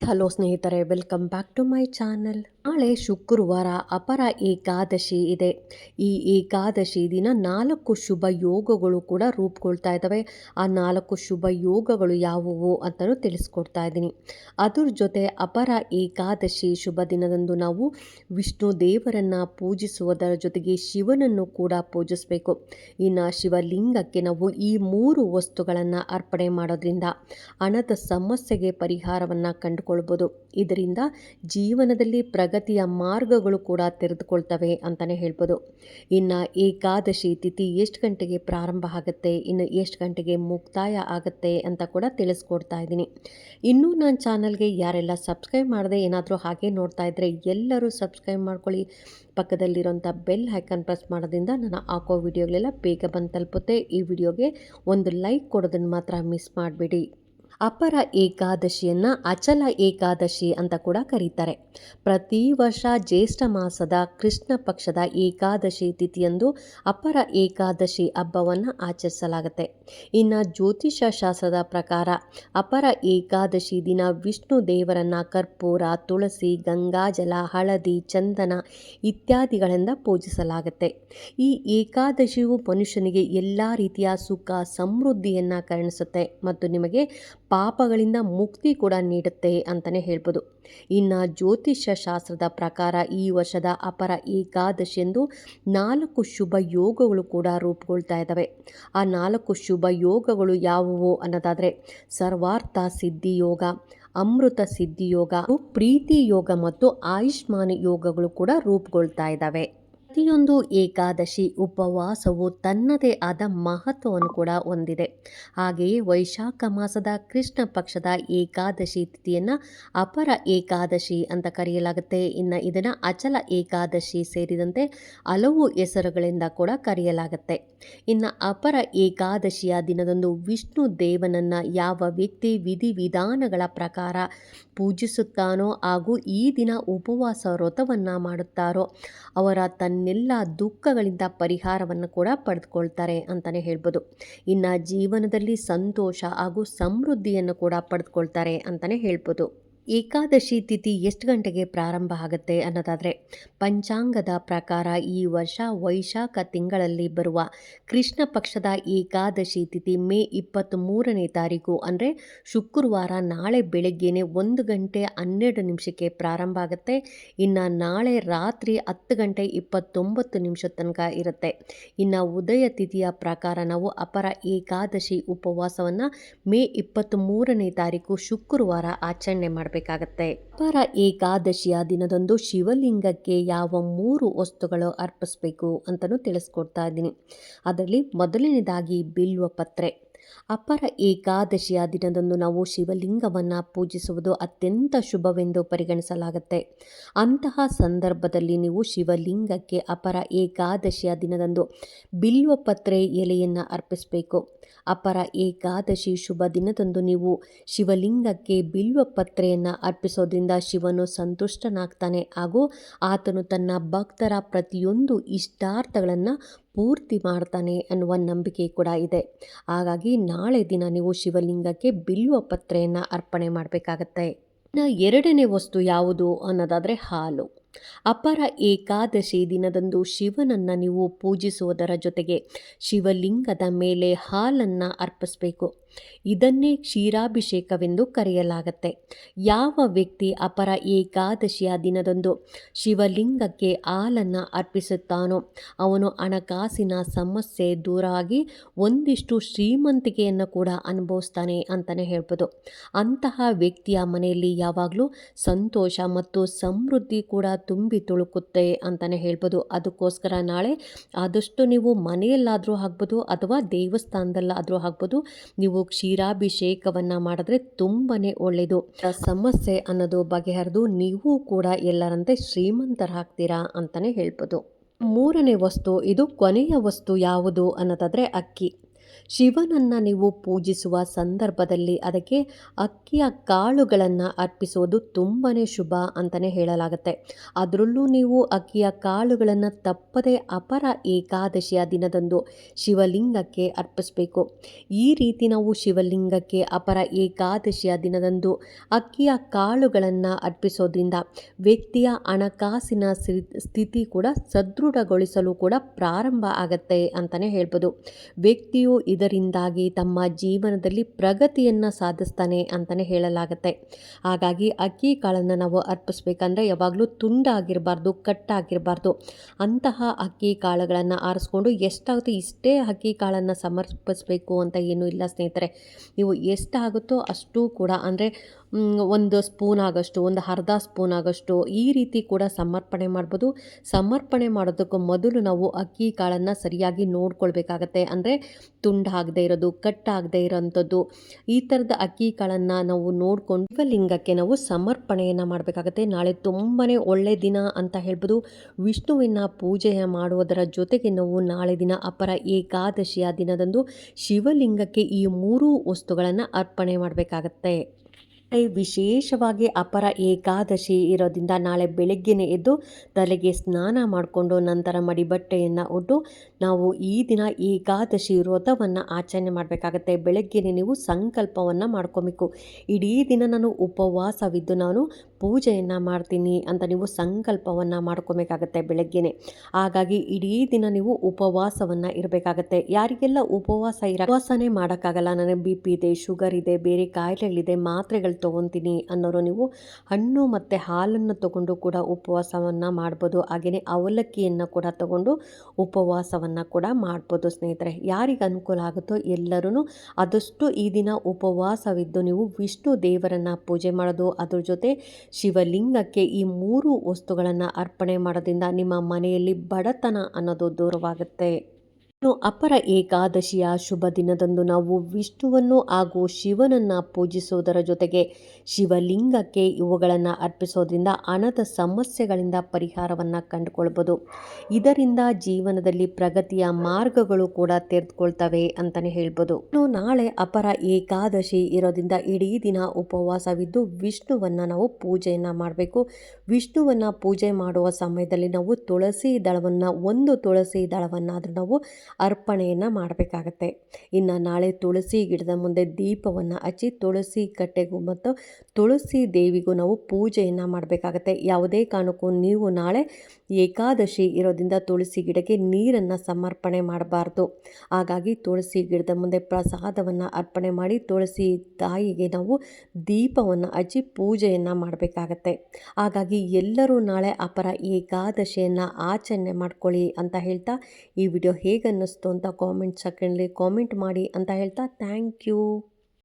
Hello ಸ್ನೇಹಿತರೆ welcome back to my channel ನಾಳೆ ಶುಕ್ರವಾರ ಅಪರ ಏಕಾದಶಿ ಇದೆ. ಈ ಏಕಾದಶಿ ದಿನ ನಾಲ್ಕು ಶುಭ ಯೋಗಗಳು ಕೂಡ ರೂಪುಗೊಳ್ತಾ ಇದ್ದಾವೆ. ಆ ನಾಲ್ಕು ಶುಭ ಯೋಗಗಳು ಯಾವುವು ಅಂತಲೂ ತಿಳಿಸ್ಕೊಡ್ತಾ ಇದ್ದೀನಿ. ಅದ್ರ ಜೊತೆ ಅಪರ ಏಕಾದಶಿ ಶುಭ ದಿನದಂದು ನಾವು ವಿಷ್ಣು ದೇವರನ್ನು ಪೂಜಿಸುವುದರ ಜೊತೆಗೆ ಶಿವನನ್ನು ಕೂಡ ಪೂಜಿಸಬೇಕು. ಇನ್ನು ಶಿವಲಿಂಗಕ್ಕೆ ನಾವು ಈ ಮೂರು ವಸ್ತುಗಳನ್ನು ಅರ್ಪಣೆ ಮಾಡೋದ್ರಿಂದ ಹಣದ ಸಮಸ್ಯೆಗೆ ಪರಿಹಾರವನ್ನು ಕಂಡುಕೊಳ್ಬೋದು. ಇದರಿಂದ ಜೀವನದಲ್ಲಿ ಪ್ರಗತಿಯ ಮಾರ್ಗಗಳು ಕೂಡ ತೆರೆದುಕೊಳ್ತವೆ ಅಂತಲೇ ಹೇಳ್ಬೋದು. ಇನ್ನು ಏಕಾದಶಿ ತಿಥಿ ಎಷ್ಟು ಗಂಟೆಗೆ ಪ್ರಾರಂಭ ಆಗುತ್ತೆ, ಇನ್ನು ಎಷ್ಟು ಗಂಟೆಗೆ ಮುಕ್ತಾಯ ಆಗುತ್ತೆ ಅಂತ ಕೂಡ ತಿಳಿಸ್ಕೊಡ್ತಾ ಇದ್ದೀನಿ. ಇನ್ನೂ ನನ್ನ ಚಾನಲ್ಗೆ ಯಾರೆಲ್ಲ ಸಬ್ಸ್ಕ್ರೈಬ್ ಮಾಡದೆ ಏನಾದರೂ ಹಾಗೆ ನೋಡ್ತಾ ಇದ್ದರೆ ಎಲ್ಲರೂ ಸಬ್ಸ್ಕ್ರೈಬ್ ಮಾಡ್ಕೊಳ್ಳಿ. ಪಕ್ಕದಲ್ಲಿರೋಂಥ ಬೆಲ್ ಹೈಕನ್ ಪ್ರೆಸ್ ಮಾಡೋದ್ರಿಂದ ನಾನು ಹಾಕೋ ವಿಡಿಯೋಗಳೆಲ್ಲ ಬೇಗ ಬಂದು ತಲುಪುತ್ತೆ. ಈ ವಿಡಿಯೋಗೆ ಒಂದು ಲೈಕ್ ಕೊಡೋದನ್ನು ಮಾತ್ರ ಮಿಸ್ ಮಾಡಬೇಡಿ. ಅಪರ ಏಕಾದಶಿಯನ್ನು ಅಚಲ ಏಕಾದಶಿ ಅಂತ ಕೂಡ ಕರೀತಾರೆ. ಪ್ರತಿ ವರ್ಷ ಜ್ಯೇಷ್ಠ ಮಾಸದ ಕೃಷ್ಣ ಪಕ್ಷದ ಏಕಾದಶಿ ತಿಥಿಯಂದು ಅಪರ ಏಕಾದಶಿ ಹಬ್ಬವನ್ನು ಆಚರಿಸಲಾಗುತ್ತೆ. ಇನ್ನು ಜ್ಯೋತಿಷ ಶಾಸ್ತ್ರದ ಪ್ರಕಾರ ಅಪರ ಏಕಾದಶಿ ದಿನ ವಿಷ್ಣು ದೇವರನ್ನ ಕರ್ಪೂರ, ತುಳಸಿ ಗಂಗಾಜಲ ಹಳದಿ, ಚಂದನ ಇತ್ಯಾದಿಗಳಿಂದ ಪೂಜಿಸಲಾಗುತ್ತೆ. ಈ ಏಕಾದಶಿಯು ಮನುಷ್ಯನಿಗೆ ಎಲ್ಲ ರೀತಿಯ ಸುಖ, ಸಮೃದ್ಧಿಯನ್ನು ಕರುಣಿಸುತ್ತೆ. ಮತ್ತು ನಿಮಗೆ ಪಾಪಗಳಿಂದ ಮುಕ್ತಿ ಕೂಡ ನೀಡುತ್ತೆ ಅಂತಲೇ ಹೇಳ್ಬೋದು. ಇನ್ನು ಜ್ಯೋತಿಷ್ಯ ಶಾಸ್ತ್ರದ ಪ್ರಕಾರ ಈ ವರ್ಷದ ಅಪರ ಏಕಾದಶಿಯಂದು ನಾಲ್ಕು ಶುಭ ಯೋಗಗಳು ಕೂಡ ರೂಪುಗೊಳ್ತಾ ಇದ್ದಾವೆ. ಆ ನಾಲ್ಕು ಶುಭ ಯೋಗಗಳು ಯಾವುವು ಅನ್ನೋದಾದರೆ ಸರ್ವಾರ್ಥ ಸಿದ್ಧಿ ಯೋಗ, ಅಮೃತ ಸಿದ್ಧಿ ಯೋಗ, ಪ್ರೀತಿ ಯೋಗ ಮತ್ತು ಆಯುಷ್ಮಾನ್ ಯೋಗಗಳು ಕೂಡ ರೂಪುಗೊಳ್ತಾ ಇದ್ದಾವೆ. ಪ್ರತಿಯೊಂದು ಏಕಾದಶಿ ಉಪವಾಸವು ತನ್ನದೇ ಆದ ಮಹತ್ವವನ್ನು ಕೂಡ ಹೊಂದಿದೆ. ಹಾಗೆಯೇ ವೈಶಾಖ ಮಾಸದ ಕೃಷ್ಣ ಪಕ್ಷದ ಏಕಾದಶಿ ತಿಥಿಯನ್ನು ಅಪರ ಏಕಾದಶಿ ಅಂತ ಕರೆಯಲಾಗುತ್ತೆ. ಇನ್ನು ಇದನ್ನು ಅಚಲ ಏಕಾದಶಿ ಸೇರಿದಂತೆ ಹಲವು ಹೆಸರುಗಳಿಂದ ಕೂಡ ಕರೆಯಲಾಗುತ್ತೆ. ಇನ್ನು ಅಪರ ಏಕಾದಶಿಯ ದಿನದಂದು ವಿಷ್ಣು ದೇವನನ್ನು ಯಾವ ವ್ಯಕ್ತಿ ವಿಧಿವಿಧಾನಗಳ ಪ್ರಕಾರ ಪೂಜಿಸುತ್ತಾನೋ ಹಾಗೂ ಈ ದಿನ ಉಪವಾಸ ವ್ರತವನ್ನು ಮಾಡುತ್ತಾರೋ ಅವರ ತನ್ನೆಲ್ಲ ದುಃಖಗಳಿಂದ ಪರಿಹಾರವನ್ನು ಕೂಡ ಪಡೆದುಕೊಳ್ತಾರೆ ಅಂತಲೇ ಹೇಳ್ಬೋದು. ಇನ್ನು ಜೀವನದಲ್ಲಿ ಸಂತೋಷ ಹಾಗೂ ಸಮೃದ್ಧಿಯನ್ನು ಕೂಡ ಪಡೆದುಕೊಳ್ತಾರೆ ಅಂತಲೇ ಹೇಳ್ಬೋದು. ಏಕಾದಶಿ ತಿಥಿ ಎಷ್ಟು ಗಂಟೆಗೆ ಪ್ರಾರಂಭ ಆಗುತ್ತೆ ಅನ್ನೋದಾದರೆ, ಪಂಚಾಂಗದ ಪ್ರಕಾರ ಈ ವರ್ಷ ವೈಶಾಖ ತಿಂಗಳಲ್ಲಿ ಬರುವ ಕೃಷ್ಣ ಪಕ್ಷದ ಏಕಾದಶಿ ತಿಥಿ ಮೇ ಇಪ್ಪತ್ತ್ಮೂರನೇ ತಾರೀಕು ಅಂದರೆ ಶುಕ್ರವಾರ ನಾಳೆ ಬೆಳಗ್ಗೆನೆ ಒಂದು ಗಂಟೆ ಹನ್ನೆರಡು ನಿಮಿಷಕ್ಕೆ ಪ್ರಾರಂಭ ಆಗುತ್ತೆ. ಇನ್ನು ನಾಳೆ ರಾತ್ರಿ ಹತ್ತು ಗಂಟೆ ಇಪ್ಪತ್ತೊಂಬತ್ತು ನಿಮಿಷ ತನಕ ಇರುತ್ತೆ. ಇನ್ನು ಉದಯ ತಿಥಿಯ ಪ್ರಕಾರ ನಾವು ಅಪರ ಏಕಾದಶಿ ಉಪವಾಸವನ್ನು ಮೇ ಇಪ್ಪತ್ತ್ಮೂರನೇ ತಾರೀಕು ಶುಕ್ರವಾರ ಆಚರಣೆ ಮಾಡಬೇಕು. ಮಾಡಬೇಕಾಗತ್ತೆ. ಪರ ಏಕಾದಶಿಯ ದಿನದಂದು ಶಿವಲಿಂಗಕ್ಕೆ ಯಾವ ಮೂರು ವಸ್ತುಗಳು ಅರ್ಪಿಸಬೇಕು ಅಂತಲೂ ತಿಳಿಸ್ಕೊಡ್ತಾ ಇದ್ದೀನಿ. ಅದರಲ್ಲಿ ಮೊದಲನೇದಾಗಿ ಬಿಲ್ವ ಪತ್ರೆ. ಅಪರ ಏಕಾದಶಿಯ ದಿನದಂದು ನಾವು ಶಿವಲಿಂಗವನ್ನು ಪೂಜಿಸುವುದು ಅತ್ಯಂತ ಶುಭವೆಂದು ಪರಿಗಣಿಸಲಾಗುತ್ತೆ. ಅಂತಹ ಸಂದರ್ಭದಲ್ಲಿ ನೀವು ಶಿವಲಿಂಗಕ್ಕೆ ಅಪರ ಏಕಾದಶಿಯ ದಿನದಂದು ಬಿಲ್ವಪತ್ರೆ ಎಲೆಯನ್ನು ಅರ್ಪಿಸಬೇಕು. ಅಪರ ಏಕಾದಶಿ ಶುಭ ದಿನದಂದು ನೀವು ಶಿವಲಿಂಗಕ್ಕೆ ಬಿಲ್ವ ಪತ್ರೆಯನ್ನು ಅರ್ಪಿಸೋದ್ರಿಂದ ಶಿವನು ಸಂತುಷ್ಟನಾಗ್ತಾನೆ. ಹಾಗೂ ಆತನು ತನ್ನ ಭಕ್ತರ ಪ್ರತಿಯೊಂದು ಇಷ್ಟಾರ್ಥಗಳನ್ನು ಪೂರ್ತಿ ಮಾಡ್ತಾನೆ ಅನ್ನುವ ನಂಬಿಕೆ ಕೂಡ ಇದೆ. ಹಾಗಾಗಿ ನಾಳೆ ದಿನ ನೀವು ಶಿವಲಿಂಗಕ್ಕೆ ಬಿಲ್ವ ಪತ್ರೆಯನ್ನು ಅರ್ಪಣೆ ಮಾಡಬೇಕಾಗತ್ತೆ. ಇನ್ನು ಎರಡನೇ ವಸ್ತು ಯಾವುದು ಅನ್ನೋದಾದರೆ ಹಾಲು. ಅಪರ ಏಕಾದಶಿ ದಿನದಂದು ಶಿವನನ್ನು ನೀವು ಪೂಜಿಸುವುದರ ಜೊತೆಗೆ ಶಿವಲಿಂಗದ ಮೇಲೆ ಹಾಲನ್ನು ಅರ್ಪಿಸಬೇಕು. ಇದನ್ನೇ ಕ್ಷೀರಾಭಿಷೇಕವೆಂದು ಕರೆಯಲಾಗುತ್ತೆ. ಯಾವ ವ್ಯಕ್ತಿ ಅಪರ ಏಕಾದಶಿಯ ದಿನದಂದು ಶಿವಲಿಂಗಕ್ಕೆ ಹಾಲನ್ನು ಅರ್ಪಿಸುತ್ತಾನೋ, ಅವನು ಹಣಕಾಸಿನ ಸಮಸ್ಯೆ ದೂರಾಗಿ ಒಂದಿಷ್ಟು ಶ್ರೀಮಂತಿಕೆಯನ್ನು ಕೂಡ ಅನುಭವಿಸ್ತಾನೆ ಅಂತಲೇ ಹೇಳ್ಬೋದು. ಅಂತಹ ವ್ಯಕ್ತಿಯ ಮನೆಯಲ್ಲಿ ಯಾವಾಗಲೂ ಸಂತೋಷ ಮತ್ತು ಸಮೃದ್ಧಿ ಕೂಡ ತುಂಬಿ ತುಳುಕುತ್ತೆ ಅಂತಲೇ ಹೇಳ್ಬೋದು. ಅದಕ್ಕೋಸ್ಕರ ನಾಳೆ ಆದಷ್ಟು ನೀವು ಮನೆಯಲ್ಲಾದರೂ ಆಗ್ಬೋದು ಅಥವಾ ದೇವಸ್ಥಾನದಲ್ಲಾದರೂ ಆಗ್ಬೋದು, ನೀವು ಕ್ಷೀರಾಭಿಷೇಕವನ್ನು ಮಾಡಿದ್ರೆ ತುಂಬಾ ಒಳ್ಳೆಯದು ಸಮಸ್ಯೆ ಅನ್ನೋದು ಬಗೆಹರಿದು ನೀವು ಕೂಡ ಎಲ್ಲರಂತೆ ಶ್ರೀಮಂತರಾಗ್ತೀರಾ ಅಂತಲೇ ಹೇಳ್ಬೋದು. ಮೂರನೇ ವಸ್ತು, ಇದು ಕೊನೆಯ ವಸ್ತು ಯಾವುದು ಅನ್ನೋದಾದರೆ ಅಕ್ಕಿ. ಶಿವನನ್ನು ನೀವು ಪೂಜಿಸುವ ಸಂದರ್ಭದಲ್ಲಿ ಅದಕ್ಕೆ ಅಕ್ಕಿಯ ಕಾಳುಗಳನ್ನು ಅರ್ಪಿಸುವುದು ತುಂಬಾ ಶುಭ ಅಂತಲೇ ಹೇಳಲಾಗುತ್ತೆ. ಅದರಲ್ಲೂ ನೀವು ಅಕ್ಕಿಯ ಕಾಳುಗಳನ್ನು ತಪ್ಪದೆ ಅಪರ ಏಕಾದಶಿಯ ದಿನದಂದು ಶಿವಲಿಂಗಕ್ಕೆ ಅರ್ಪಿಸಬೇಕು. ಈ ರೀತಿ ನಾವು ಶಿವಲಿಂಗಕ್ಕೆ ಅಪರ ಏಕಾದಶಿಯ ದಿನದಂದು ಅಕ್ಕಿಯ ಕಾಳುಗಳನ್ನು ಅರ್ಪಿಸೋದ್ರಿಂದ ವ್ಯಕ್ತಿಯ ಹಣಕಾಸಿನ ಸ್ಥಿತಿ ಕೂಡ ಸದೃಢಗೊಳಿಸಲು ಕೂಡ ಪ್ರಾರಂಭ ಆಗತ್ತೆ ಅಂತಲೇ ಹೇಳ್ಬೋದು. ವ್ಯಕ್ತಿಯು ಇದರಿಂದಾಗಿ ತಮ್ಮ ಜೀವನದಲ್ಲಿ ಪ್ರಗತಿಯನ್ನು ಸಾಧಿಸ್ತಾನೆ ಅಂತಲೇ ಹೇಳಲಾಗುತ್ತೆ. ಹಾಗಾಗಿ ಅಕ್ಕಿ ಕಾಳನ್ನು ನಾವು ಅರ್ಪಿಸ್ಬೇಕಂದ್ರೆ ಯಾವಾಗಲೂ ತುಂಡಾಗಿರಬಾರ್ದು, ಕಟ್ಟಾಗಿರಬಾರ್ದು. ಅಂತಹ ಅಕ್ಕಿ ಕಾಳುಗಳನ್ನು ಆರಿಸ್ಕೊಂಡು ಎಷ್ಟಾಗುತ್ತೆ ಇಷ್ಟೇ ಅಕ್ಕಿ ಕಾಳನ್ನು ಸಮರ್ಪಿಸಬೇಕು ಅಂತ ಏನೂ ಇಲ್ಲ ಸ್ನೇಹಿತರೆ. ನೀವು ಎಷ್ಟಾಗುತ್ತೋ ಅಷ್ಟು ಕೂಡ ಅಂದರೆ ಒಂದು ಸ್ಪೂನ್ ಆಗಷ್ಟು, ಒಂದು ಅರ್ಧ ಸ್ಪೂನ್ ಆಗಷ್ಟು ಈ ರೀತಿ ಕೂಡ ಸಮರ್ಪಣೆ ಮಾಡ್ಬೋದು. ಸಮರ್ಪಣೆ ಮಾಡೋದಕ್ಕೂ ಮೊದಲು ನಾವು ಅಕ್ಕಿ ಕಾಳನ್ನು ಸರಿಯಾಗಿ ನೋಡ್ಕೊಳ್ಬೇಕಾಗತ್ತೆ. ಅಂದರೆ ತುಂಡಾಗದೇ ಇರೋದು ಕಟ್ಟಾಗದೇ ಇರೋಂಥದ್ದು, ಈ ಥರದ ಅಕ್ಕಿ ಕಾಳನ್ನು ನಾವು ನೋಡಿಕೊಂಡು ಶಿವಲಿಂಗಕ್ಕೆ ನಾವು ಸಮರ್ಪಣೆಯನ್ನು ಮಾಡಬೇಕಾಗತ್ತೆ. ನಾಳೆ ತುಂಬಾ ಒಳ್ಳೆ ದಿನ ಅಂತ ಹೇಳ್ಬೋದು. ವಿಷ್ಣುವಿನ ಪೂಜೆಯ ಮಾಡುವುದರ ಜೊತೆಗೆ ನಾವು ನಾಳೆ ದಿನ ಅಪರ ಏಕಾದಶಿಯ ದಿನದಂದು ಶಿವಲಿಂಗಕ್ಕೆ ಈ ಮೂರು ವಸ್ತುಗಳನ್ನು ಅರ್ಪಣೆ ಮಾಡಬೇಕಾಗತ್ತೆ. ವಿಶೇಷವಾಗಿ ಅಪರ ಏಕಾದಶಿ ಇರೋದ್ರಿಂದ ನಾಳೆ ಬೆಳಗ್ಗೆನೆ ಎದ್ದು ತಲೆಗೆ ಸ್ನಾನ ಮಾಡಿಕೊಂಡು ನಂತರ ಮಡಿ ಬಟ್ಟೆಯನ್ನು ಉಟ್ಟು ನಾವು ಈ ದಿನ ಏಕಾದಶಿ ವ್ರತವನ್ನು ಆಚರಣೆ ಮಾಡಬೇಕಾಗತ್ತೆ. ಬೆಳಗ್ಗೆನೆ ನೀವು ಸಂಕಲ್ಪವನ್ನು ಮಾಡ್ಕೊಬೇಕು. ಇಡೀ ದಿನ ನಾನು ಉಪವಾಸವಿದ್ದು ನಾನು ಪೂಜೆಯನ್ನು ಮಾಡ್ತೀನಿ ಅಂತ ನೀವು ಸಂಕಲ್ಪವನ್ನು ಮಾಡ್ಕೊಬೇಕಾಗತ್ತೆ ಬೆಳಗ್ಗೆನೆ. ಹಾಗಾಗಿ ಇಡೀ ದಿನ ನೀವು ಉಪವಾಸವನ್ನು ಇರಬೇಕಾಗತ್ತೆ. ಯಾರಿಗೆಲ್ಲ ಉಪವಾಸ ಇರ, ಉಪವಾಸನೇ ಮಾಡೋಕ್ಕಾಗಲ್ಲ. ನನಗೆ ಬಿ ಪಿ ಇದೆ, ಶುಗರ್ ಇದೆ, ಬೇರೆ ಕಾಯಿಲೆಗಳಿದೆ ಮಾತ್ರೆಗಳು ತೊಗೊತೀನಿ ಅನ್ನೋರು ನೀವು, ಹಣ್ಣು ಮತ್ತು ಹಾಲನ್ನು ತಗೊಂಡು ಕೂಡ ಉಪವಾಸವನ್ನು ಮಾಡ್ಬೋದು. ಹಾಗೆಯೇ ಅವಲಕ್ಕಿಯನ್ನು ಕೂಡ ತಗೊಂಡು ಉಪವಾಸವನ್ನು ಕೂಡ ಮಾಡ್ಬೋದು ಸ್ನೇಹಿತರೆ. ಯಾರಿಗೆ ಅನುಕೂಲ ಆಗುತ್ತೋ ಎಲ್ಲರೂ ಆದಷ್ಟು ಈ ದಿನ ಉಪವಾಸವಿದ್ದು ನೀವು ವಿಷ್ಣು ದೇವರನ್ನು ಪೂಜೆ ಮಾಡೋದು, ಅದ್ರ ಜೊತೆ ಶಿವಲಿಂಗಕ್ಕೆ ಈ ಮೂರು ವಸ್ತುಗಳನ್ನು ಅರ್ಪಣೆ ಮಾಡೋದ್ರಿಂದ ನಿಮ್ಮ ಮನೆಯಲ್ಲಿ ಬಡತನ ಅನ್ನೋದು ದೂರವಾಗುತ್ತೆ. ಇನ್ನು ಅಪರ ಏಕಾದಶಿಯ ಶುಭ ದಿನದಂದು ನಾವು ವಿಷ್ಣುವನ್ನು ಹಾಗೂ ಶಿವನನ್ನು ಪೂಜಿಸುವುದರ ಜೊತೆಗೆ ಶಿವಲಿಂಗಕ್ಕೆ ಇವುಗಳನ್ನು ಅರ್ಪಿಸೋದ್ರಿಂದ ಹಣದ ಸಮಸ್ಯೆಗಳಿಂದ ಪರಿಹಾರವನ್ನು ಕಂಡುಕೊಳ್ಬೋದು. ಇದರಿಂದ ಜೀವನದಲ್ಲಿ ಪ್ರಗತಿಯ ಮಾರ್ಗಗಳು ಕೂಡ ತೆರೆದುಕೊಳ್ತವೆ ಅಂತಲೇ ಹೇಳ್ಬೋದು. ಇನ್ನು ನಾಳೆ ಅಪರ ಏಕಾದಶಿ ಇರೋದ್ರಿಂದ ಇಡೀ ದಿನ ಉಪವಾಸವಿದ್ದು ವಿಷ್ಣುವನ್ನು ನಾವು ಪೂಜೆಯನ್ನು ಮಾಡಬೇಕು. ವಿಷ್ಣುವನ್ನು ಪೂಜೆ ಮಾಡುವ ಸಮಯದಲ್ಲಿ ನಾವು ತುಳಸಿ ದಳವನ್ನು, ಒಂದು ತುಳಸಿ ದಳವನ್ನಾದರೂ ನಾವು ಅರ್ಪಣೆಯನ್ನು ಮಾಡಬೇಕಾಗತ್ತೆ. ಇನ್ನು ನಾಳೆ ತುಳಸಿ ಗಿಡದ ಮುಂದೆ ದೀಪವನ್ನು ಹಚ್ಚಿ ತುಳಸಿ ಕಟ್ಟೆಗೂ ಮತ್ತು ತುಳಸಿ ದೇವಿಗೂ ನಾವು ಪೂಜೆಯನ್ನು ಮಾಡಬೇಕಾಗತ್ತೆ. ಯಾವುದೇ ಕಾರಣಕ್ಕೂ ನೀವು ನಾಳೆ ಏಕಾದಶಿ ಇರೋದ್ರಿಂದ ತುಳಸಿ ಗಿಡಕ್ಕೆ ನೀರನ್ನು ಸಮರ್ಪಣೆ ಮಾಡಬಾರ್ದು. ಹಾಗಾಗಿ ತುಳಸಿ ಗಿಡದ ಮುಂದೆ ಪ್ರಸಾದವನ್ನು ಅರ್ಪಣೆ ಮಾಡಿ ತುಳಸಿ ತಾಯಿಗೆ ನಾವು ದೀಪವನ್ನು ಹಚ್ಚಿ ಪೂಜೆಯನ್ನು ಮಾಡಬೇಕಾಗತ್ತೆ. ಹಾಗಾಗಿ ಎಲ್ಲರೂ ನಾಳೆ ಅಪರ ಏಕಾದಶಿಯನ್ನು ಆಚರಣೆ ಮಾಡ್ಕೊಳ್ಳಿ ಅಂತ ಹೇಳ್ತಾ ಈ ವಿಡಿಯೋ ಹೇಗೆ ಅನ್ನಿಸ್ತು ಅಂತ ಕಾಮೆಂಟ್ ಸೆಕೆಂಡ್ಲಿ ಕಾಮೆಂಟ್ ಮಾಡಿ ಅಂತ ಹೇಳ್ತಾ ಥ್ಯಾಂಕ್ ಯು